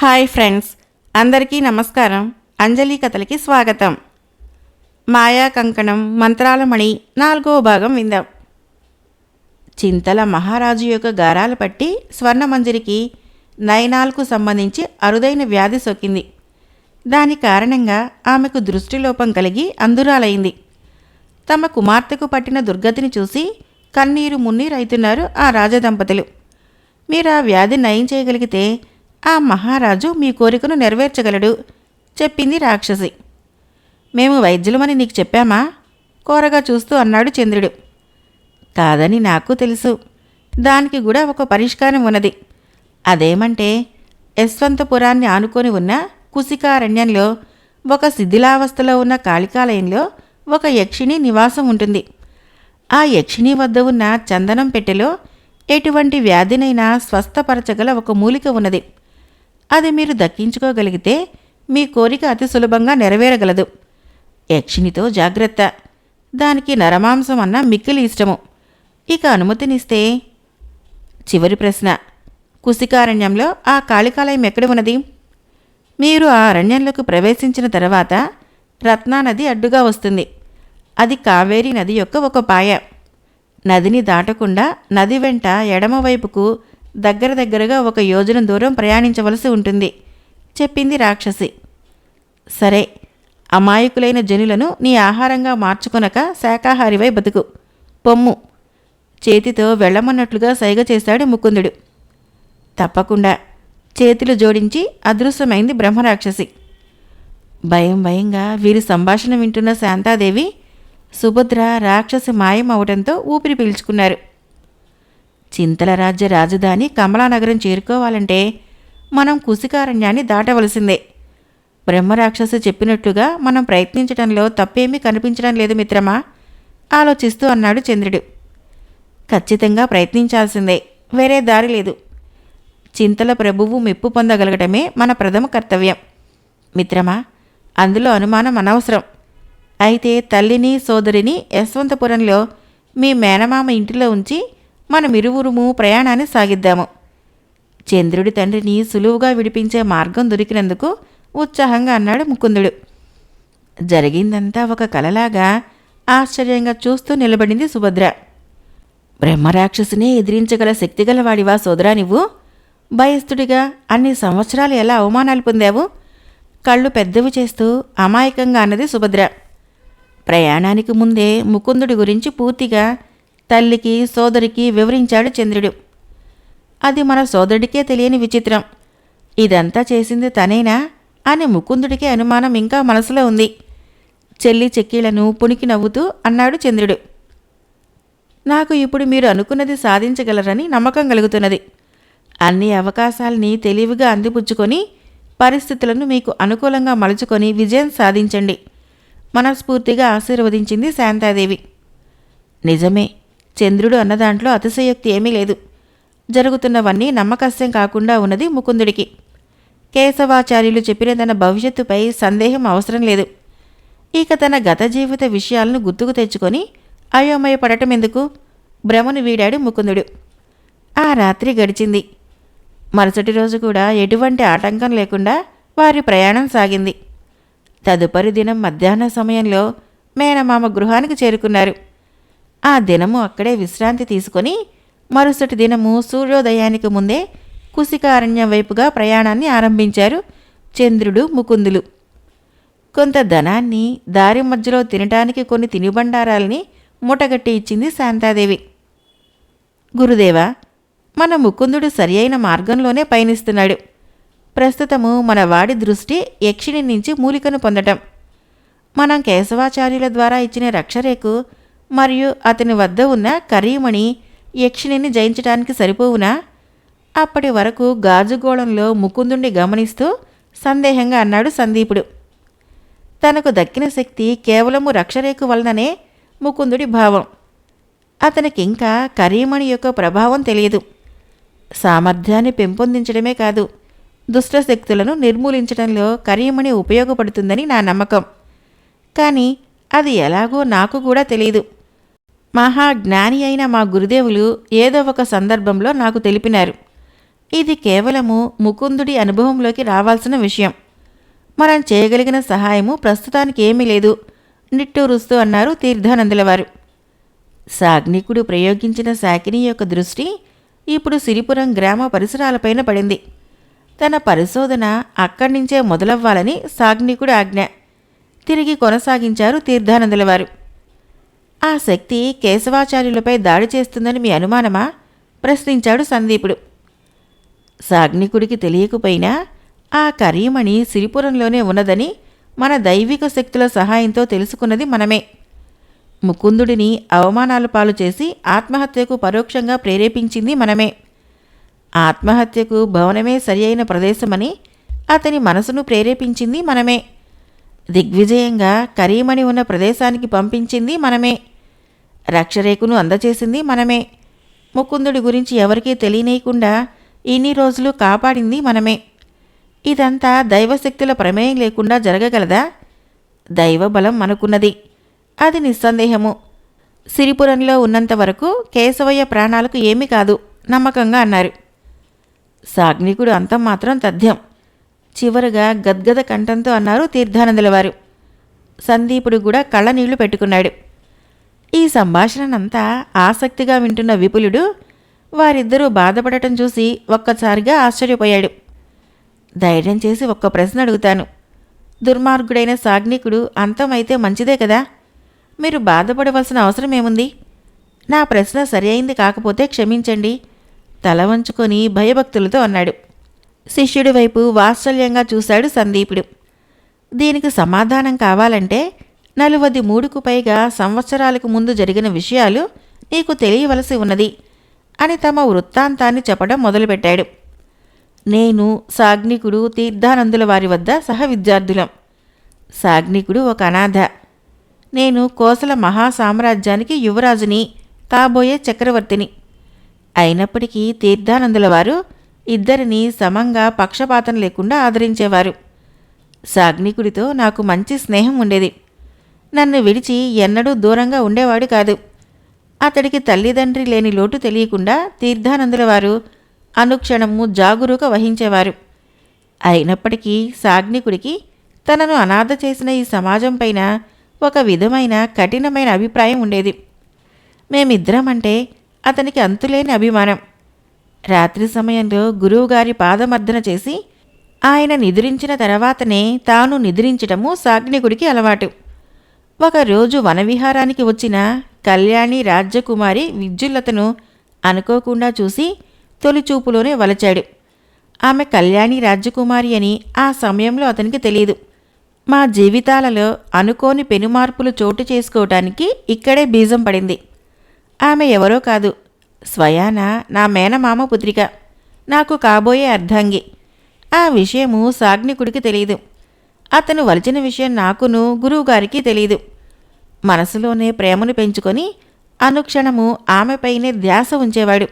Hi friends అందరికీ నమస్కారం. అంజలి కథలకి స్వాగతం. మాయా కంకణం మంత్రాలమణి నాలుగో భాగం విందాం. చింతల మహారాజు యొక్క గారాలు పట్టి స్వర్ణమంజరికి నయనాలకు సంబంధించి అరుదైన వ్యాధి సోకింది. దాని కారణంగా ఆమెకు దృష్టిలోపం కలిగి అందురాలైంది తమ కుమార్తెకు పట్టిన దుర్గతిని చూసి కన్నీరు మున్నీరైతున్నారు ఆ రాజదంపతులు. మీరు ఆ వ్యాధి నయం చేయగలిగితే ఆ మహారాజు మీ కోరికను నెరవేర్చగలడు చెప్పింది రాక్షసి. మేము వైద్యులమని నీకు చెప్పామా? కోరగా చూస్తూ అన్నాడు చంద్రుడు. కాదని నాకు తెలుసు. దానికి కూడా ఒక పరిష్కారం ఉన్నది. అదేమంటే యశ్వంతపురాన్ని ఆనుకొని ఉన్న కుసికారణ్యంలో ఒక శిథిలావస్థలో ఉన్న కాళికాలయంలో ఒక యక్షిణి నివాసం ఉంటుంది. ఆ యక్షిణి వద్ద ఉన్న చందనం పెట్టెలో ఎటువంటి వ్యాధినైనా స్వస్థపరచగల ఒక మూలిక ఉన్నది. అది మీరు దక్కించుకోగలిగితే మీ కోరిక అతి సులభంగా నెరవేరగలదు. యక్షినితో జాగ్రత్త. దానికి నరమాంసం అన్న మిక్కిలి ఇష్టము. ఇక అనుమతినిస్తే చివరి ప్రశ్న. కుసికారణ్యంలో ఆ కాళికాలయం ఎక్కడ ఉన్నది? మీరు ఆ అరణ్యంలోకి ప్రవేశించిన తర్వాత రత్నానది అడ్డుగా వస్తుంది. అది కావేరీ నది యొక్క ఒక పాయ. నదిని దాటకుండా నది వెంట ఎడమవైపుకు దగ్గర దగ్గరగా ఒక యోజన దూరం ప్రయాణించవలసి ఉంటుంది చెప్పింది రాక్షసి. సరే అమాయకులైన జనులను నీ ఆహారంగా మార్చుకొనక శాకాహారివై బతుకు పొమ్ము. చేతితో వెళ్ళమన్నట్లుగా సైగ చేశాడు ముకుందుడు. తప్పకుండా చేతులు జోడించి అదృశ్యమైంది బ్రహ్మరాక్షసి. భయం భయంగా వీరి సంభాషణ వింటున్న శాంతాదేవి సుభద్ర రాక్షసి మాయం అవడంతో ఊపిరి పీల్చుకున్నారు. చింతల రాజ్య రాజధాని కమలానగరం చేరుకోవాలంటే మనం కుసికారణ్యాన్ని దాటవలసిందే. బ్రహ్మరాక్షసు చెప్పినట్లుగా మనం ప్రయత్నించడంలో తప్పేమీ కనిపించడం లేదు మిత్రమా? ఆలోచిస్తూ అన్నాడు చంద్రుడు. ఖచ్చితంగా ప్రయత్నించాల్సిందే. వేరే దారి లేదు. చింతల ప్రభువు మెప్పు పొందగలగటమే మన ప్రథమ కర్తవ్యం. మిత్రమా అందులో అనుమానం అనవసరం. అయితే తల్లిని సోదరిని యశ్వంతపురంలో మీ మేనమామ ఇంటిలో ఉంచి మనమిరువురుము ప్రయాణాన్ని సాగిద్దాము. చంద్రుడి తండ్రిని సులువుగా విడిపించే మార్గం దొరికినందుకు ఉత్సాహంగా అన్నాడు ముకుందుడు. జరిగిందంతా ఒక కలలాగా ఆశ్చర్యంగా చూస్తూ నిలబడింది సుభద్ర. బ్రహ్మరాక్షసునే ఎదిరించగల శక్తిగలవాడివా సోదరా నువ్వు భయస్థుడిగా అన్ని సంవత్సరాలు ఎలా అవమానాలు పొందావు? కళ్ళు పెద్దవి చేస్తూ అమాయకంగా అన్నది సుభద్ర. ప్రయాణానికి ముందే ముకుందుడి గురించి పూర్తిగా తల్లికి సోదరికి వివరించాడు చంద్రుడు. అది మన సోదరుడికే తెలియని విచిత్రం. ఇదంతా చేసింది తనేనా? అని ముకుందుడికే అనుమానం ఇంకా మనసులో ఉంది. చెల్లి చెక్కీలను పునికి నవ్వుతూ అన్నాడు చంద్రుడు. నాకు ఇప్పుడు మీరు అనుకున్నది సాధించగలరని నమ్మకం కలుగుతున్నది. అన్ని అవకాశాల్ని తెలివిగా అందిపుచ్చుకొని పరిస్థితులను మీకు అనుకూలంగా మలుచుకొని విజయం సాధించండి. మనస్ఫూర్తిగా ఆశీర్వదించింది శాంతాదేవి. నిజమే చంద్రుడు అన్న దాంట్లో అతిశయోక్తి ఏమీ లేదు. జరుగుతున్నవన్నీ నమ్మకస్యం కాకుండా ఉన్నది ముకుందుడికి. కేశవాచార్యులు చెప్పిన తన భవిష్యత్తుపై సందేహం అవసరం లేదు. ఇక తన గత జీవిత విషయాలను గుర్తుకు తెచ్చుకొని అయోమయపడటం ఎందుకు? భ్రమను వీడాడు ముకుందుడు. ఆ రాత్రి గడిచింది. మరుసటి రోజు కూడా ఎటువంటి ఆటంకం లేకుండా వారి ప్రయాణం సాగింది. తదుపరి దినం మధ్యాహ్న సమయంలో మేనమామ గృహానికి చేరుకున్నారు. ఆ దినము అక్కడే విశ్రాంతి తీసుకొని మరుసటి దినము సూర్యోదయానికి ముందే కుసికారణ్యం వైపుగా ప్రయాణాన్ని ఆరంభించారు చంద్రుడు ముకుందులు. కొంత ధనాన్ని దారి మధ్యలో తినటానికి కొన్ని తినుబండారాల్ని మూటగట్టి ఇచ్చింది శాంతాదేవి. గురుదేవా మన ముకుందుడు సరి అయిన మార్గంలోనే పయనిస్తున్నాడు. ప్రస్తుతము మన వాడి దృష్టి యక్షిణి నుంచి మూలికను పొందటం. మనం కేశవాచార్యుల ద్వారా ఇచ్చిన రక్షరేకు మరియు అతని వద్ద ఉన్న కరీమణి యక్షిణిని జయించడానికి సరిపోవునా? అప్పటి వరకు గాజుగోళంలో ముకుందుణ్ణి గమనిస్తూ సందేహంగా అన్నాడు సందీపుడు. తనకు దక్కిన శక్తి కేవలము రక్షరేఖ వలననే ముకుందుడి భావం. అతనికింకా కరీమణి యొక్క ప్రభావం తెలియదు. సామర్థ్యాన్ని పెంపొందించడమే కాదు దుష్టశక్తులను నిర్మూలించడంలో కరీమణి ఉపయోగపడుతుందని నా నమ్మకం. కానీ అది ఎలాగో నాకు కూడా తెలియదు. మహాజ్ఞాని అయిన మా గురుదేవులు ఏదో ఒక సందర్భంలో నాకు తెలిపినారు. ఇది కేవలము ముకుందుడి అనుభవంలోకి రావాల్సిన విషయం. మనం చేయగలిగిన సహాయము ప్రస్తుతానికి ఏమీ లేదు నిట్టూరుస్తూ అన్నారు తీర్థానందుల వారు సాగ్నికుడు ప్రయోగించిన శాకిని యొక్క దృష్టి ఇప్పుడు సిరిపురం గ్రామ పరిసరాలపైన పడింది. తన పరిశోధన అక్కడి నుంచే మొదలవ్వాలని సాగ్నికుడు ఆజ్ఞ. తిరిగి కొనసాగించారు తీర్థానందుల వారు ఆ శక్తి కేశవాచార్యులపై దాడి చేస్తుందని మీ అనుమానమా? ప్రశ్నించాడు సందీపుడు. సాగ్నికుడికి తెలియకపోయినా ఆ కరీమణి సిరిపురంలోనే ఉన్నదని మన దైవిక శక్తుల సహాయంతో తెలుసుకున్నది మనమే. ముకుందుడిని అవమానాలు పాలు చేసి ఆత్మహత్యకు పరోక్షంగా ప్రేరేపించింది మనమే. ఆత్మహత్యకు భవనమే సరి అయిన ప్రదేశమని అతని మనసును ప్రేరేపించింది మనమే. దిగ్విజయంగా కరీమణి ఉన్న ప్రదేశానికి పంపించింది మనమే. రక్షరేఖను అందచేసింది మనమే. ముకుందుడి గురించి ఎవరికీ తెలియనీయకుండా ఇన్ని రోజులు కాపాడింది మనమే. ఇదంతా దైవశక్తుల ప్రమేయం లేకుండా జరగగలదా? దైవబలం మనకున్నది. అది నిస్సందేహము. సిరిపురంలో ఉన్నంత వరకు కేశవయ్య ప్రాణాలకు ఏమీ కాదు నమ్మకంగా అన్నారు. సాగ్నికుడు అంతం మాత్రం తథ్యం. చివరగా గద్గద కంఠంతో అన్నారు తీర్థానందుల వారు. సందీపుడు కూడా కళ్ళనీళ్ళు పెట్టుకున్నాడు. ఈ సంభాషణనంతా ఆసక్తిగా వింటున్న విపులుడు వారిద్దరూ బాధపడటం చూసి ఒక్కసారిగా ఆశ్చర్యపోయాడు. ధైర్యం చేసి ఒక్క ప్రశ్న అడుగుతాను. దుర్మార్గుడైన సాగ్నికుడు అంతమైతే మంచిదే కదా? మీరు బాధపడవలసిన అవసరం ఏముంది? నా ప్రశ్న సరి అయింది కాకపోతే క్షమించండి. తల వంచుకొని భయభక్తులతో అన్నాడు. శిష్యుడి వైపు వాత్సల్యంగా చూశాడు సందీపుడు. దీనికి సమాధానం కావాలంటే నలువది మూడుకు పైగా సంవత్సరాలకు ముందు జరిగిన విషయాలు నీకు తెలియవలసి ఉన్నది అని తమ వృత్తాంతాన్ని చెప్పడం మొదలుపెట్టాడు. నేను సాగ్నికుడు తీర్థానందుల వారి వద్ద సహ విద్యార్థులం. సాగ్నికుడు ఒక అనాథ. నేను కోసల మహాసామ్రాజ్యానికి యువరాజుని కాబోయే చక్రవర్తిని. అయినప్పటికీ తీర్థానందుల వారు ఇద్దరిని సమంగా పక్షపాతం లేకుండా ఆదరించేవారు. సాగ్నికుడితో నాకు మంచి స్నేహం ఉండేది. నన్ను విడిచి ఎన్నడూ దూరంగా ఉండేవాడు కాదు. అతడికి తల్లిదండ్రి లేని లోటు తెలియకుండా తీర్థానందుల వారు అనుక్షణము జాగురూక వహించేవారు. అయినప్పటికీ సాగ్నికుడికి తనను అనాథ చేసిన ఈ సమాజంపైన ఒక విధమైన కఠినమైన అభిప్రాయం ఉండేది. మేమిద్దరం అంటే అతనికి అంతులేని అభిమానం. రాత్రి సమయంలో గురువుగారి పాదమర్దన చేసి ఆయన నిద్రించిన తర్వాతనే తాను నిద్రించటము సాగ్నికుడికి అలవాటు. ఒకరోజు వనవిహారానికి వచ్చిన కళ్యాణి రాజ్యకుమారి విద్యుల్లతను అనుకోకుండా చూసి తొలిచూపులోనే వలచాడు. ఆమె కళ్యాణి రాజ్యకుమారి అని ఆ సమయంలో అతనికి తెలియదు మా జీవితాలలో అనుకోని పెనుమార్పులు చోటు చేసుకోవటానికి ఇక్కడే బీజం పడింది. ఆమె ఎవరో కాదు. స్వయాన నా మేనమామ పుత్రిక. నాకు కాబోయే అర్ధాంగి. ఆ విషయము సాగ్నికుడికి తెలియదు. అతను వలిచిన విషయం నాకును గురువుగారికి తెలియదు. మనసులోనే ప్రేమను పెంచుకొని అనుక్షణము ఆమెపైనే ధ్యాస ఉంచేవాడు.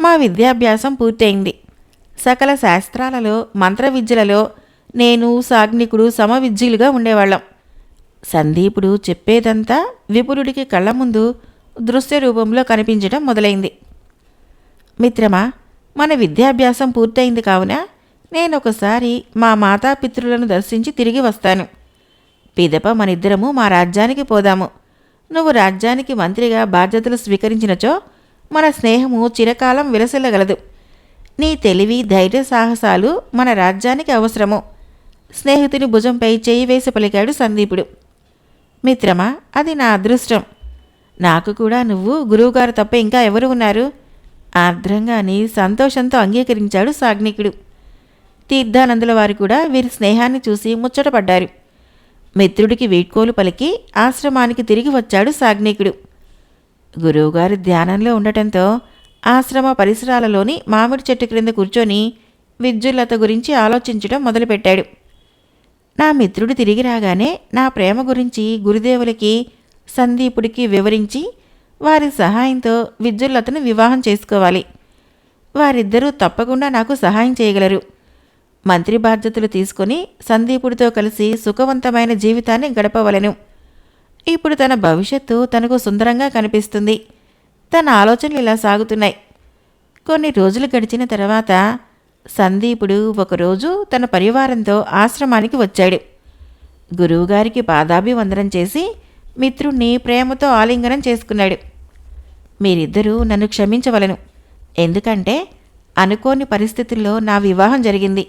మా విద్యాభ్యాసం పూర్తయింది. సకల శాస్త్రాలలో మంత్ర విద్యలలో నేను సాగ్నికుడు సమవిద్యులుగా ఉండేవాళ్ళం. సందీపుడు చెప్పేదంతా విపులుడికి కళ్ళ ముందు దృశ్య రూపంలో కనిపించడం మొదలైంది. మిత్రమా మన విద్యాభ్యాసం పూర్తయింది కావున నేను ఒకసారి మా మాతాపితృలను దర్శించి తిరిగి వస్తాను. పిదప మనిద్దరము మా రాజ్యానికి పోదాము. నువ్వు రాజ్యానికి మంత్రిగా బాధ్యతలు స్వీకరించినచో మన స్నేహము చిరకాలం విలసిల్లగలదు. నీ తెలివి ధైర్య సాహసాలు మన రాజ్యానికి అవసరము. స్నేహితుని భుజంపై చేయి వేసి పలికాడు సందీపుడు. మిత్రమా అది నా అదృష్టం. నాకు కూడా నువ్వు గురువుగారు తప్ప ఇంకా ఎవరు ఉన్నారు? ఆర్ద్రంగాని సంతోషంతో అంగీకరించాడు సాగ్నికుడు. తీర్థానందుల వారు కూడా వీరి స్నేహాన్ని చూసి ముచ్చటపడ్డారు. మిత్రుడికి వీడ్కోలు పలికి ఆశ్రమానికి తిరిగి వచ్చాడు సాగ్నికుడు. గురువుగారు ధ్యానంలో ఉండటంతో ఆశ్రమ పరిసరాలలోని మామిడి చెట్టు క్రింద కూర్చొని విద్యుల్లత గురించి ఆలోచించడం మొదలుపెట్టాడు. నా మిత్రుడు తిరిగి రాగానే నా ప్రేమ గురించి గురుదేవులకి సందీపుడికి వివరించి వారి సహాయంతో విద్యుల్లతను వివాహం చేసుకోవాలి. వారిద్దరూ తప్పకుండా నాకు సహాయం చేయగలరు. మంత్రి బాధ్యతలు తీసుకొని సందీపుడితో కలిసి సుఖవంతమైన జీవితాన్ని గడపవలెను. ఇప్పుడు తన భవిష్యత్తు తనకు సుందరంగా కనిపిస్తుంది. తన ఆలోచనలు ఇలా సాగుతున్నాయి. కొన్ని రోజులు గడిచిన తర్వాత సందీపుడు ఒకరోజు తన పరివారంతో ఆశ్రమానికి వచ్చాడు. గురువుగారికి పాదాభివందనం చేసి మిత్రుణ్ణి ప్రేమతో ఆలింగనం చేసుకున్నాడు. మీరిద్దరూ నన్ను క్షమించవలను. ఎందుకంటే అనుకోని పరిస్థితుల్లో నా వివాహం జరిగింది.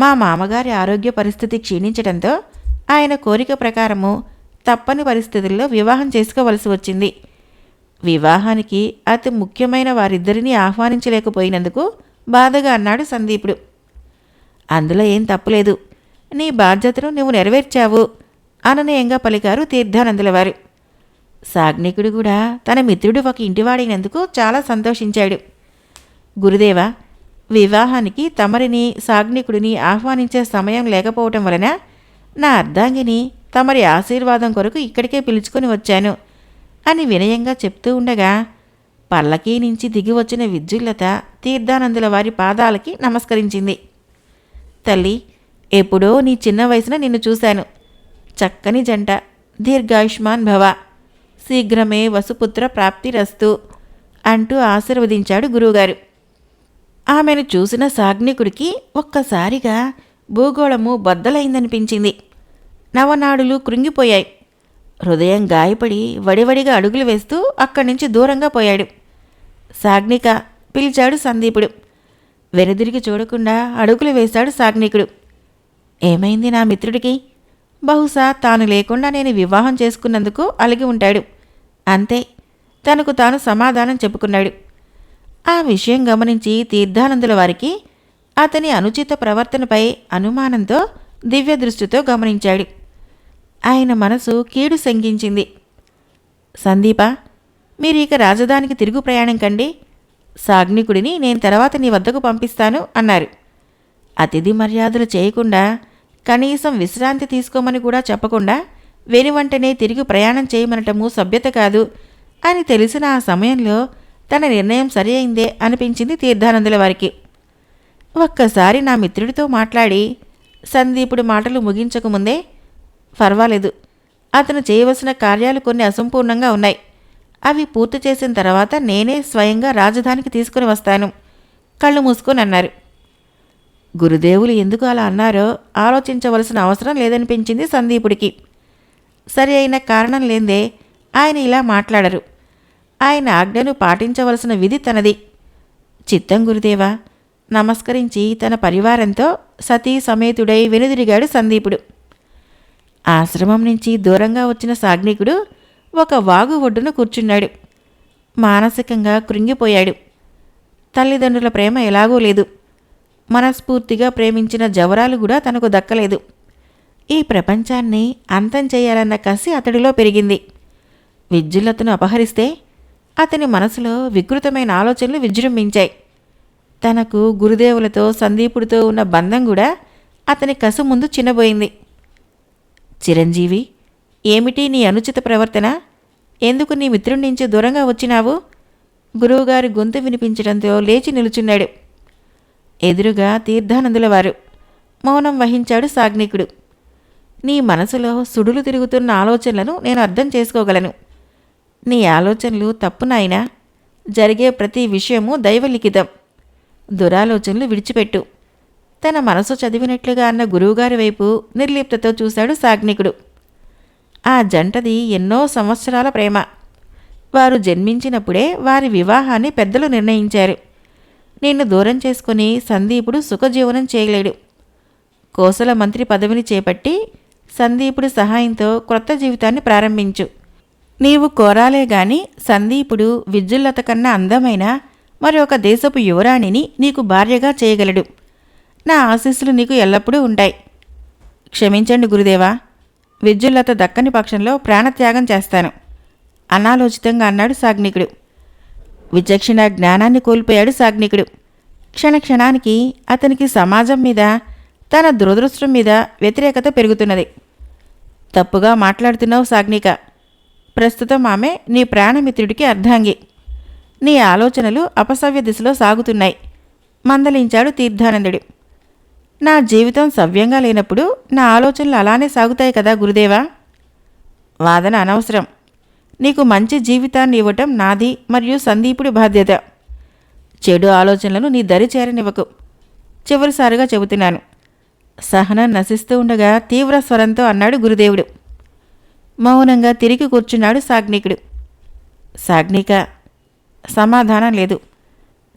మా మామగారి ఆరోగ్య పరిస్థితి క్షీణించడంతో ఆయన కోరిక ప్రకారము తప్పని పరిస్థితుల్లో వివాహం చేసుకోవలసి వచ్చింది. వివాహానికి అతి ముఖ్యమైన వారిద్దరినీ ఆహ్వానించలేకపోయినందుకు బాధగా అన్నాడు సందీపుడు. అందులో ఏం తప్పులేదు. నీ బాధ్యతను నువ్వు నెరవేర్చావు. అననీయంగా పలికారు తీర్థానందుల వారు సాగ్నికుడు కూడా తన మిత్రుడు ఒక ఇంటివాడైనందుకు చాలా సంతోషించాడు. గురుదేవ వివాహానికి తమరిని సాగ్నికుడిని ఆహ్వానించే సమయం లేకపోవటం వలన నా అర్ధాంగిని తమరి ఆశీర్వాదం కొరకు ఇక్కడికే పిలుచుకొని వచ్చాను అని వినయంగా చెప్తూ ఉండగా పల్లకీ నుంచి దిగి వచ్చిన విద్యుల్లత తీర్థానందుల వారి పాదాలకి నమస్కరించింది. తల్లి ఎప్పుడో నీ చిన్న వయసున నిన్ను చూశాను. చక్కని జంట. దీర్ఘాయుష్మాన్ భవ. శీఘ్రమే వసుపుత్ర ప్రాప్తిరస్తు అంటూ ఆశీర్వదించాడు గురువుగారు. ఆమెను చూసిన సాగ్నికుడికి ఒక్కసారిగా భూగోళము బద్దలైందనిపించింది. నవనాడులు కృంగిపోయాయి. హృదయం గాయపడి వడివడిగా అడుగులు వేస్తూ అక్కడి నుంచి దూరంగా పోయాడు. సాగ్నిక పిలిచాడు సందీపుడు. వెనుదిరిగి చూడకుండా అడుగులు వేశాడు సాగ్నికుడు. ఏమైంది నా మిత్రుడికి? బహుశా తాను లేకుండా నేను వివాహం చేసుకున్నందుకు అలిగి ఉంటాడు. అంతే తనకు తాను సమాధానం చెప్పుకున్నాడు. ఆ విషయం గమనించి తీర్థానందుల వారికి అతని అనుచిత ప్రవర్తనపై అనుమానంతో దివ్య దృష్టితో గమనించాడు. ఆయన మనసు కీడు సంగించింది సందీప మీరు ఇక రాజధానికి తిరుగు ప్రయాణం కండి. సాగ్నికుడిని నేను తర్వాత నీ వద్దకు పంపిస్తాను అన్నారు. అతిథి మర్యాదలు చేయకుండా కనీసం విశ్రాంతి తీసుకోమని కూడా చెప్పకుండా వెనువంటనే తిరిగి ప్రయాణం చేయమనటము సభ్యత కాదు అని తెలిసిన ఆ సమయంలో తన నిర్ణయం సరి అయిందే అనిపించింది తీర్థానందుల వారికి. ఒక్కసారి నా మిత్రుడితో మాట్లాడి సందీపుడి మాటలు ముగించకముందే పర్వాలేదు అతను చేయవలసిన కార్యాలు కొన్ని అసంపూర్ణంగా ఉన్నాయి. అవి పూర్తి చేసిన తర్వాత నేనే స్వయంగా రాజధానికి తీసుకుని వస్తాను. కళ్ళు మూసుకొని అన్నారు. గురుదేవులు ఎందుకు అలా అన్నారో ఆలోచించవలసిన అవసరం లేదనిపించింది సందీపుడికి. సరి అయిన కారణం లేదే ఆయన ఇలా మాట్లాడరు. ఆయన ఆజ్ఞను పాటించవలసిన విధి తనది. చిత్తం గురుదేవా నమస్కరించి తన పరివారంతో సతీ సమేతుడై వెనుదిరిగాడు సందీపుడు. ఆశ్రమం నుంచి దూరంగా వచ్చిన సాగ్నికుడు ఒక వాగు ఒడ్డున కూర్చున్నాడు. మానసికంగా కృంగిపోయాడు. తల్లిదండ్రుల ప్రేమ ఎలాగూ లేదు. మనస్ఫూర్తిగా ప్రేమించిన జవరాలు కూడా తనకు దక్కలేదు. ఈ ప్రపంచాన్ని అంతం చేయాలన్న కసి అతడిలో పెరిగింది. విద్యుల్లతను అపహరిస్తే అతని మనసులో వికృతమైన ఆలోచనలు విజృంభించాయి. తనకు గురుదేవులతో సందీపుడితో ఉన్న బంధం కూడా అతని కసు ముందు చిన్నబోయింది. చిరంజీవి ఏమిటి నీ అనుచిత ప్రవర్తన? ఎందుకు నీ మిత్రుడి నుంచి దూరంగా వచ్చినావు? గురువుగారి గొంతు వినిపించడంతో లేచి నిలుచున్నాడు. ఎదురుగా తీర్థానందుల వారు మౌనం వహించాడు సాగ్నికుడు. నీ మనసులో సుడులు తిరుగుతున్న ఆలోచనలను నేను అర్థం చేసుకోగలను. నీ ఆలోచనలు తప్పు నాయనా. జరిగే ప్రతి విషయము దైవలిఖితం. దురాలోచనలు విడిచిపెట్టు. తన మనసు చదివినట్లుగా అన్న గురువుగారి వైపు నిర్లిప్తతో చూశాడు సాగ్నికుడు. ఆ జంటది ఎన్నో సంవత్సరాల ప్రేమ. వారు జన్మించినప్పుడే వారి వివాహాన్ని పెద్దలు నిర్ణయించారు. నిన్ను దూరం చేసుకుని సందీపుడు సుఖజీవనం చేయలేడు. కోసల మంత్రి పదవిని చేపట్టి సందీపుడు సహాయంతో క్రొత్త జీవితాన్ని ప్రారంభించు. నీవు కోరాలే గాని సందీపుడు విద్యుల్లత కన్నా అందమైన మరి ఒక దేశపు యువరాణిని నీకు భార్యగా చేయగలడు. నా ఆశీస్సులు నీకు ఎల్లప్పుడూ ఉంటాయి. క్షమించండి గురుదేవా విద్యుల్లత దక్కని పక్షంలో ప్రాణత్యాగం చేస్తాను. అనాలోచితంగా అన్నాడు సాగ్నికుడు. విచక్షణ జ్ఞానాన్ని కోల్పోయాడు సాగ్నికుడు. క్షణక్షణానికి అతనికి సమాజం మీద తన దురదృష్టం మీద వ్యతిరేకత పెరుగుతున్నది. తప్పుగా మాట్లాడుతున్నావు సాగ్నిక. ప్రస్తుతం ఆమె నీ ప్రాణమిత్రుడికి అర్ధాంగి. నీ ఆలోచనలు అపసవ్య దిశలో సాగుతున్నాయి. మందలించాడు తీర్థానందుడు. నా జీవితం సవ్యంగా లేనప్పుడు నా ఆలోచనలు అలానే సాగుతాయి కదా గురుదేవా? వాదన అనవసరం. నీకు మంచి జీవితాన్ని ఇవ్వటం నాది మరియు సందీపుడి బాధ్యత. చెడు ఆలోచనలను నీ దరి చేరనివ్వకు. చివరిసారిగా చెబుతున్నాను. సహనం నశిస్తూ ఉండగా తీవ్ర స్వరంతో అన్నాడు గురుదేవుడు. మౌనంగా తిరిగి కూర్చున్నాడు సాగ్నికుడు. సాగ్నిక సమాధానం లేదు.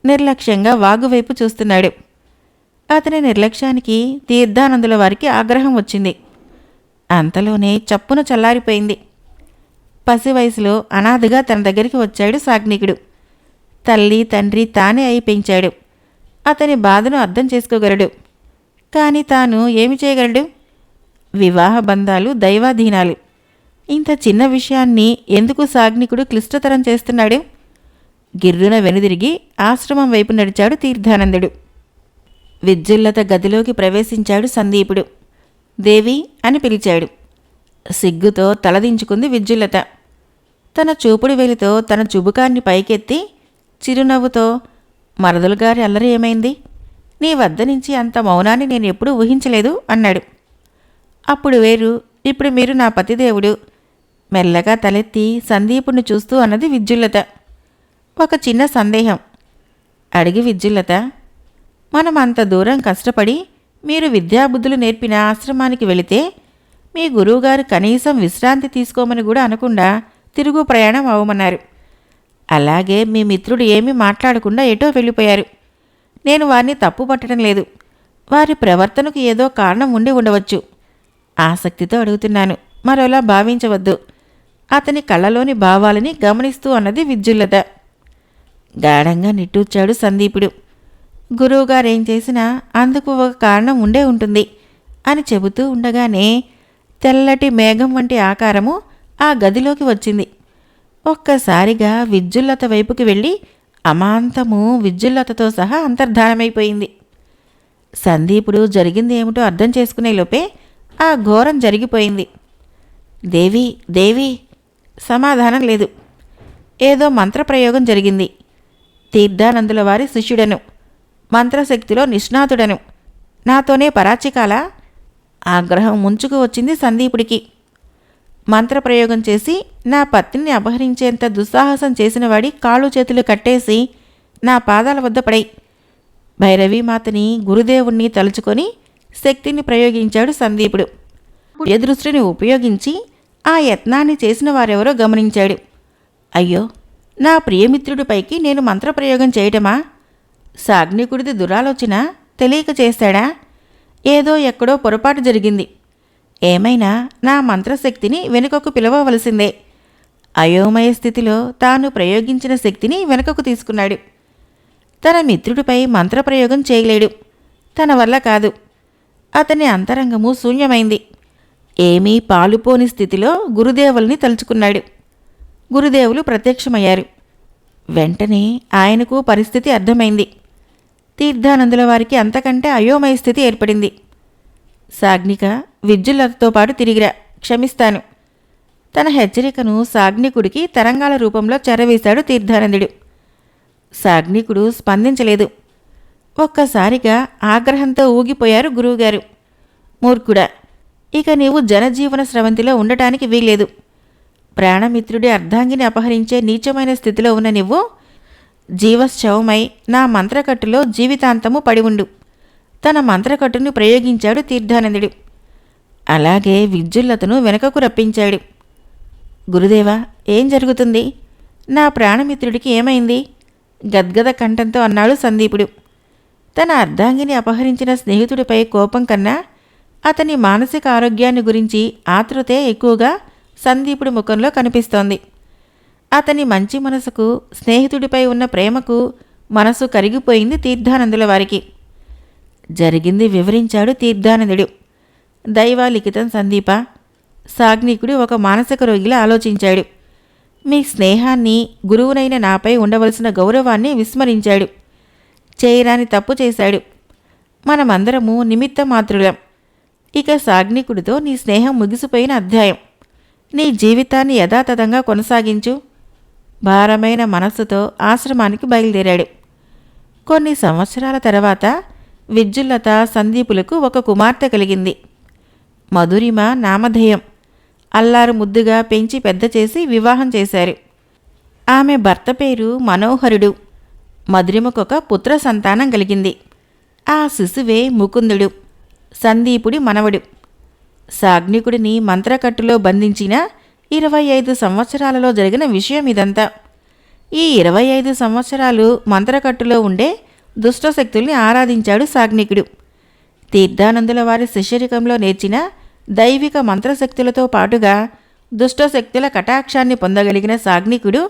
నిర్లక్ష్యంగా వాగువైపు చూస్తున్నాడు. అతని నిర్లక్ష్యానికి తీర్థానందుల వారికి ఆగ్రహం వచ్చింది. అంతలోనే చప్పున చల్లారిపోయింది. పసి వయసులో అనాథగా తన దగ్గరికి వచ్చాడు సాగ్నికుడు. తల్లి తండ్రి తానే అయి పెంచాడు. అతని బాధను అర్థం చేసుకోగలడు. కానీ తాను ఏమి చేయగలడు? వివాహ బంధాలు దైవాధీనాలు. ఇంత చిన్న విషయాన్ని ఎందుకు సాగ్నికుడు క్లిష్టతరం చేస్తున్నాడు? గిర్రున వెనుదిరిగి ఆశ్రమం వైపు నడిచాడు తీర్థానందుడు. విద్యుల్లత గదిలోకి ప్రవేశించాడు సందీపుడు. దేవి అని పిలిచాడు. సిగ్గుతో తలదించుకుంది విద్యుల్లత తన చూపుడు వెలితో తన చుబుకాన్ని పైకెత్తి చిరునవ్వుతో మరదలుగారి అల్లరి ఏమైంది? నీ వద్ద నుంచి అంత మౌనాన్ని నేను ఎప్పుడూ ఊహించలేదు అన్నాడు. అప్పుడు వేరు ఇప్పుడు మీరు నా పతిదేవుడు. మెల్లగా తలెత్తి సందీపుణ్ణి చూస్తూ అన్నది విద్యుల్లత ఒక చిన్న సందేహం. అడిగి విద్యుల్లత మనం అంత దూరం కష్టపడి మీరు విద్యాబుద్ధులు నేర్పిన ఆశ్రమానికి వెళితే మీ గురువుగారు కనీసం విశ్రాంతి తీసుకోమని కూడా అనకుండా తిరుగు ప్రయాణం అవ్వమన్నారు అలాగే మీ మిత్రుడు ఏమీ మాట్లాడకుండా ఎటో వెళ్ళిపోయారు. నేను వారిని తప్పు పట్టడం లేదు. వారి ప్రవర్తనకు ఏదో కారణం ఉండి ఉండవచ్చు. ఆసక్తితో అడుగుతున్నాను. మరోలా భావించవద్దు. అతని కళ్ళలోని భావాలని గమనిస్తూ అన్నది విద్యుల్లత గాఢంగా నిట్టూర్చాడు సందీపుడు. గురువుగారేం చేసినా అందుకు ఒక కారణం ఉండే ఉంటుంది అని చెబుతూ ఉండగానే తెల్లటి మేఘం వంటి ఆకారము ఆ గదిలోకి వచ్చింది. ఒక్కసారిగా విద్యుల్లత వైపుకి వెళ్ళి అమాంతము విద్యుల్లతతో సహా అంతర్ధానమైపోయింది. సందీపుడు జరిగింది ఏమిటో అర్థం చేసుకునే లోపే ఆ ఘోరం జరిగిపోయింది. దేవి దేవి సమాధానం లేదు. ఏదో మంత్రప్రయోగం జరిగింది. తీర్థానందుల వారి శిష్యుడను మంత్రశక్తిలో నిష్ణాతుడను. నాతోనే పరాచికాల? ఆగ్రహం ముంచుకు వచ్చింది సందీపుడికి. మంత్రప్రయోగం చేసి నా పత్నిని అపహరించేంత దుస్సాహసం చేసినవాడి కాళ్ళు చేతులు కట్టేసి నా పాదాల వద్ద పడై భైరవి మాతని గురుదేవుణ్ణి తలుచుకొని శక్తిని ప్రయోగించాడు సందీపుడు. దృష్టిని ఉపయోగించి ఆ యత్నాన్ని చేసిన వారెవరో గమనించాడు. అయ్యో నా ప్రియమిత్రుడిపైకి నేను మంత్రప్రయోగం చేయటమా? సాగ్నికుడిది దురాలోచన తెలియక చేశాడా? ఏదో ఎక్కడో పొరపాటు జరిగింది. ఏమైనా నా మంత్రశక్తిని వెనుకకు పిలవవలసిందే. అయోమయ స్థితిలో తాను ప్రయోగించిన శక్తిని వెనుకకు తీసుకున్నాడు. తన మిత్రుడిపై మంత్రప్రయోగం చేయలేడు. తన వల్ల కాదు. అతని అంతరంగము శూన్యమైంది. ఏమీ పాలుపోని స్థితిలో గురుదేవుల్ని తలుచుకున్నాడు. గురుదేవులు ప్రత్యక్షమయ్యారు. వెంటనే ఆయనకు పరిస్థితి అర్థమైంది. తీర్థానందుల వారికి అంతకంటే అయోమయ స్థితి ఏర్పడింది. సాగ్నిక విద్యులతో పాటు తిరిగిరా క్షమిస్తాను. తన హెచ్చరికను సాగ్నికుడికి తరంగాల రూపంలో చెరవేశాడు తీర్థానందుడు. సాగ్నికుడు స్పందించలేదు. ఒక్కసారిగా ఆగ్రహంతో ఊగిపోయారు గురువుగారు. మూర్ఖుడా ఇక నీవు జనజీవన స్రవంతిలో ఉండటానికి వీలేదు ప్రాణమిత్రుడి అర్ధాంగిని అపహరించే నీచమైన స్థితిలో ఉన్న నువ్వు జీవశ్చవమై నా మంత్రకట్టులో జీవితాంతము పడి ఉండు. తన మంత్రకట్టును ప్రయోగించాడు తీర్థానందుడు. అలాగే విద్యుల్లతను వెనకకు రప్పించాడు. గురుదేవా ఏం జరుగుతుంది? నా ప్రాణమిత్రుడికి ఏమైంది? గద్గద కంఠంతో అన్నాడు సందీపుడు. తన అర్ధాంగిని అపహరించిన స్నేహితుడిపై కోపం కన్నా అతని మానసిక ఆరోగ్యాన్ని గురించి ఆతృతే ఎక్కువగా సందీపుడి ముఖంలో కనిపిస్తోంది. అతని మంచి మనసుకు స్నేహితుడిపై ఉన్న ప్రేమకు మనసు కరిగిపోయింది తీర్థానందుల వారికి. జరిగింది వివరించాడు తీర్థానందుడు దైవాలిఖితం సందీప. సాగ్నికుడు ఒక మానసిక రోగిలా ఆలోచించాడు. మీ స్నేహాన్ని గురువునైన నాపై ఉండవలసిన గౌరవాన్ని విస్మరించాడు. చేయరాని తప్పు చేశాడు. మనమందరము నిమిత్త మాతృలం ఇక సాగ్నికుడితో నీ స్నేహం ముగిసిపోయిన అధ్యాయం. నీ జీవితాన్ని యథాతథంగా కొనసాగించు. భారమైన మనస్సుతో ఆశ్రమానికి బయలుదేరాడు. కొన్ని సంవత్సరాల తర్వాత విద్యుల్లత సందీపులకు ఒక కుమార్తె కలిగింది. మధురిమ నామధేయం. అల్లారు ముద్దుగా పెంచి పెద్ద చేసి వివాహం చేశారు. ఆమె భర్త పేరు మనోహరుడు. మధురిమకొక పుత్ర సంతానం కలిగింది. ఆ శిశువే ముకుందుడు. సందీపుడి మనవడు. సాగ్నికుడిని మంత్రకట్టులో బంధించిన ఇరవై ఐదు సంవత్సరాలలో జరిగిన విషయం ఇదంతా. ఈ ఇరవై ఐదు సంవత్సరాలు మంత్రకట్టులో ఉండే దుష్టశక్తుల్ని ఆరాధించాడు సాగ్నికుడు. తీర్థానందుల వారి శిష్యరికంలో నేర్చిన దైవిక మంత్రశక్తులతో పాటుగా దుష్టశక్తుల కటాక్షాన్ని పొందగలిగిన సాగ్నికుడు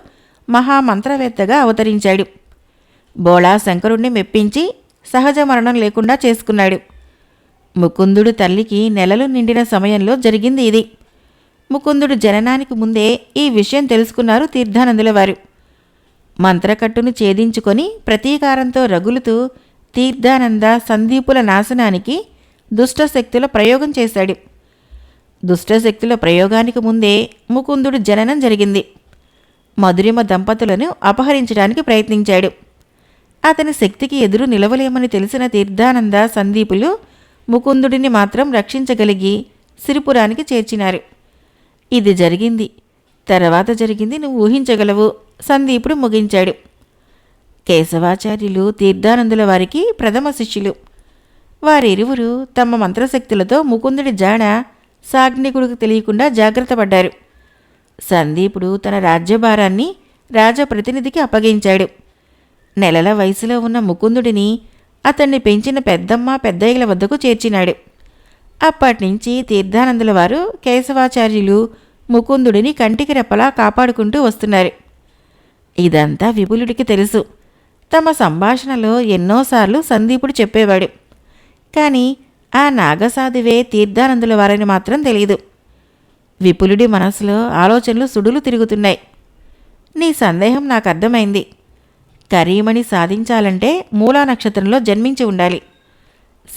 మహామంత్రవేత్తగా అవతరించాడు. బోళా శంకరుణ్ణి మెప్పించి సహజ మరణం లేకుండా చేసుకున్నాడు. ముకుందుడు తల్లికి నెలలు నిండిన సమయంలో జరిగింది ఇది. ముకుందుడు జననానికి ముందే ఈ విషయం తెలుసుకున్నారు తీర్థానందుల వారు. మంత్రకట్టును ఛేదించుకొని ప్రతీకారంతో రగులుతూ తీర్థానంద సందీపుల నాశనానికి దుష్టశక్తుల ప్రయోగం చేశాడు. దుష్టశక్తుల ప్రయోగానికి ముందే ముకుందుడు జననం జరిగింది. మధురిమ దంపతులను అపహరించడానికి ప్రయత్నించాడు. అతని శక్తికి ఎదురు నిలవలేమని తెలిసిన తీర్థానంద సందీపులు ముకుందుడిని మాత్రం రక్షించగలిగి సిరిపురానికి చేర్చినారు. ఇది జరిగింది. తర్వాత జరిగింది నువ్వు ఊహించగలవు. సందీపుడు ముగించాడు. కేశవాచార్యులు తీర్థానందుల వారికి ప్రథమ శిష్యులు. వారిరువురు తమ మంత్రశక్తులతో ముకుందుడి జాడ సాగ్నికుడికి తెలియకుండా జాగ్రత్త పడ్డారు. సందీపుడు తన రాజ్యభారాన్ని రాజప్రతినిధికి అప్పగించాడు. నెలల వయసులో ఉన్న ముకుందుడిని అతన్ని పెంచిన పెద్దమ్మ పెద్దయ్యల వద్దకు చేర్చినాడు. అప్పటినుంచి తీర్థానందుల వారు కేశవాచార్యులు ముకుందుడిని కంటికి రెప్పలా కాపాడుకుంటూ వస్తున్నారు. ఇదంతా విపులుడికి తెలుసు. తమ సంభాషణలో ఎన్నోసార్లు సందీపుడు చెప్పేవాడు. కానీ ఆ నాగసాధువే తీర్థానందుల వారని మాత్రం తెలియదు విపులుడి మనసులో ఆలోచనలు సుడులు తిరుగుతున్నాయి. నీ సందేహం నాకు అర్థమైంది కరీమణి సాధించాలంటే మూలా నక్షత్రంలో జన్మించి ఉండాలి.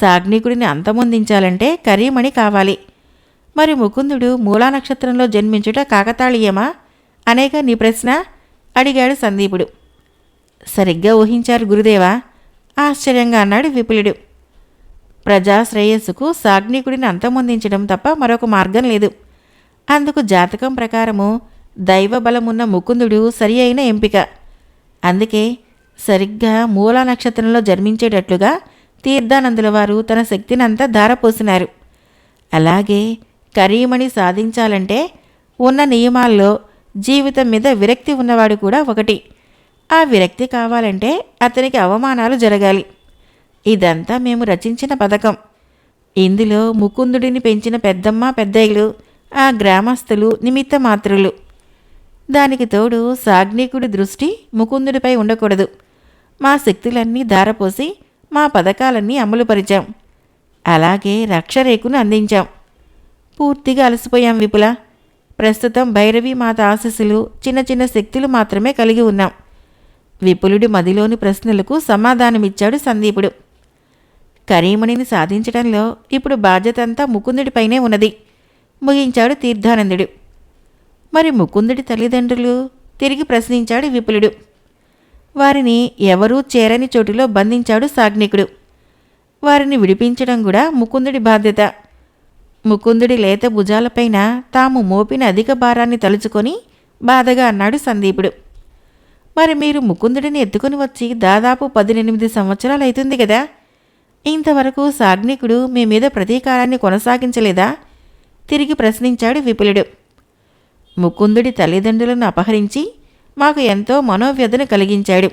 సాగ్నికుడిని అంతమొందించాలంటే కరీమణి కావాలి. మరి ముకుందుడు మూలా నక్షత్రంలో జన్మించుట కాకతాళీయమా? అనేక నీ ప్రశ్న అడిగాడు సందీపుడు. సరిగ్గా ఊహించారు గురుదేవా? ఆశ్చర్యంగా అన్నాడు విపులుడు. ప్రజాశ్రేయస్సుకు సాగ్నికుడిని అంతమొందించడం తప్ప మరొక మార్గం లేదు. అందుకు జాతకం ప్రకారము దైవ బలమున్న ముకుందుడు సరి అయిన ఎంపిక. అందుకే సరిగ్గా మూలా నక్షత్రంలో జన్మించేటట్లుగా తీర్థానందుల వారు తన శక్తినంతా ధారపోసినారు. అలాగే కరీమణి సాధించాలంటే ఉన్న నియమాల్లో జీవితం మీద విరక్తి ఉన్నవాడు కూడా ఒకటి. ఆ విరక్తి కావాలంటే అతనికి అవమానాలు జరగాలి. ఇదంతా మేము రచించిన పథకం. ఇందులో ముకుందుడిని పెంచిన పెద్దమ్మ పెద్దయ్యలు ఆ గ్రామస్తులు నిమిత్త మాత్రులు. దానికి తోడు సాగ్నికుడి దృష్టి ముకుందుడిపై ఉండకూడదు. మా శక్తులన్నీ ధారపోసి మా పథకాలన్నీ అమలుపరిచాం. అలాగే రక్షరేకును అందించాం. పూర్తిగా అలసిపోయాం విపుల. ప్రస్తుతం భైరవి మాత ఆశస్సులు చిన్న చిన్న శక్తులు మాత్రమే కలిగి ఉన్నాం. విపులుడి మదిలోని ప్రశ్నలకు సమాధానమిచ్చాడు సందీపుడు. కరీమణిని సాధించడంలో ఇప్పుడు బాధ్యతంతా ముకుందుడిపైనే ఉన్నది ముగించాడు తీర్థానందుడు. మరి ముకుందుడి తల్లిదండ్రులు? తిరిగి ప్రశ్నించాడు విపులుడు. వారిని ఎవరూ చేరని చోటులో బంధించాడు సాగ్నికుడు. వారిని విడిపించడం కూడా ముకుందుడి బాధ్యత. ముకుందుడి లేత భుజాలపైన తాము మోపిన అధిక భారాన్ని తలుచుకొని బాధగా అన్నాడు సందీపుడు. మరి మీరు ముకుందుడిని ఎత్తుకుని వచ్చి దాదాపు పదినెనిమిది సంవత్సరాలు అవుతుంది కదా ఇంతవరకు సాగ్నికుడు మీ మీద ప్రతీకారాన్ని కొనసాగించలేదా? తిరిగి ప్రశ్నించాడు విపులుడు. ముకుందుడి తల్లిదండ్రులను అపహరించి మాకు ఎంతో మనోవ్యధను కలిగించాడు.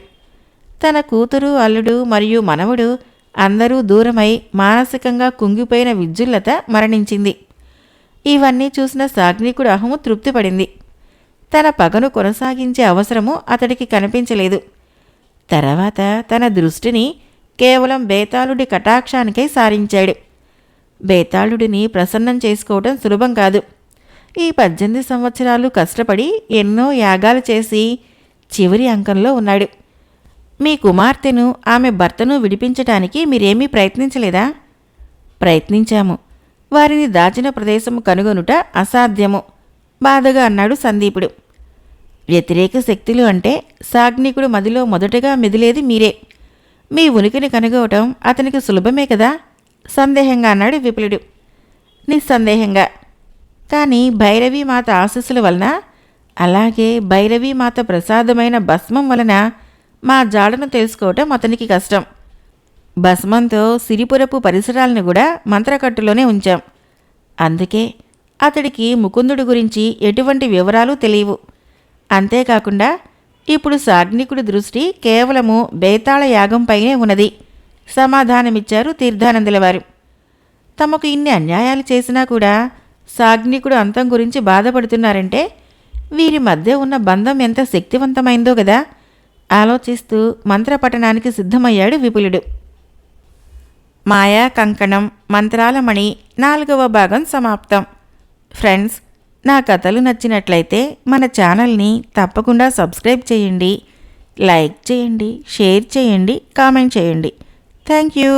తన కూతురు అల్లుడు మరియు మనవడు అందరూ దూరమై మానసికంగా కుంగిపోయిన విద్యుల్లత మరణించింది. ఇవన్నీ చూసిన సాగ్నికుడు అహము తృప్తిపడింది. తన పగను కొనసాగించే అవసరము అతడికి కనిపించలేదు. తర్వాత తన దృష్టిని కేవలం బేతాళుడి కటాక్షానికై సారించాడు. బేతాళుడిని ప్రసన్నం చేసుకోవడం సులభం కాదు. ఈ పద్దెనిమిది సంవత్సరాలు కష్టపడి ఎన్నో యాగాలు చేసి చివరి అంకంలో ఉన్నాడు. మీ కుమార్తెను ఆమె భర్తను విడిపించటానికి మీరేమీ ప్రయత్నించలేదా? ప్రయత్నించాము. వారిని దాచిన ప్రదేశము కనుగొనుట అసాధ్యము బాధగా అన్నాడు సందీపుడు. వ్యతిరేక శక్తులు అంటే సాగ్నికుడు మదిలో మొదటగా మెదిలేది మీరే. మీ ఉనికిని కనుగొవటం అతనికి సులభమే కదా? సందేహంగా అన్నాడు విపులుడు. నిస్సందేహంగా. కానీ భైరవీ మాత ఆశస్సుల వలన? అలాగే భైరవీ మాత ప్రసాదమైన భస్మం వలన మా జాడను తెలుసుకోవటం అతనికి కష్టం. భస్మంతో సిరిపురపు పరిసరాలను కూడా మంత్రకట్టులోనే ఉంచాం. అందుకే అతడికి ముకుందుడి గురించి ఎటువంటి వివరాలు తెలియవు. అంతేకాకుండా ఇప్పుడు సాగ్నికుడి దృష్టి కేవలము బేతాళ యాగంపైనే ఉన్నది. సమాధానమిచ్చారు తీర్థానందుల వారు. తమకు ఇన్ని అన్యాయాలు చేసినా కూడా సాగ్నికుడు అంతం గురించి బాధపడుతున్నారంటే వీరి మధ్య ఉన్న బంధం ఎంత శక్తివంతమైందో కదా ఆలోచిస్తూ మంత్రపఠనానికి సిద్ధమయ్యాడు విపులుడు. మాయా కంకణం మంత్రాలమణి నాలుగవ భాగం సమాప్తం. ఫ్రెండ్స్ నా కథలు నచ్చినట్లయితే మన ఛానల్ని తప్పకుండా సబ్స్క్రైబ్ చేయండి లైక్ చేయండి షేర్ చేయండి కామెంట్ చేయండి. Thank you.